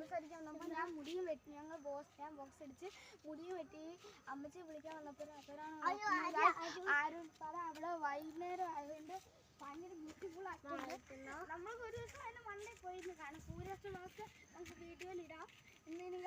സംസാരിക്കാൻ വന്നപ്പോൾ ഞാൻ മുടിയും വെട്ടി ഞങ്ങൾ ബോക്സ് ഞാൻ ബോക്സ് അടിച്ച് മുടിയും വെട്ടി അമ്മച്ചിയെ വിളിക്കാൻ വന്നപ്പോൾ അപ്പോഴാണ് ആരും പറ അവിടെ വൈകുന്നേരം ആയതുകൊണ്ട് ഭയങ്കര ബ്യൂട്ടിഫുൾ ആയിട്ടുണ്ട് നമ്മൾക്ക് ഒരു ദിവസം അതിന് മണ്ണിൽ പോയിരുന്നു. കാരണം സൂര്യാസ്തമൊക്കെ നമുക്ക് വീഡിയോയിൽ ഇടാം. ഇന്നിനി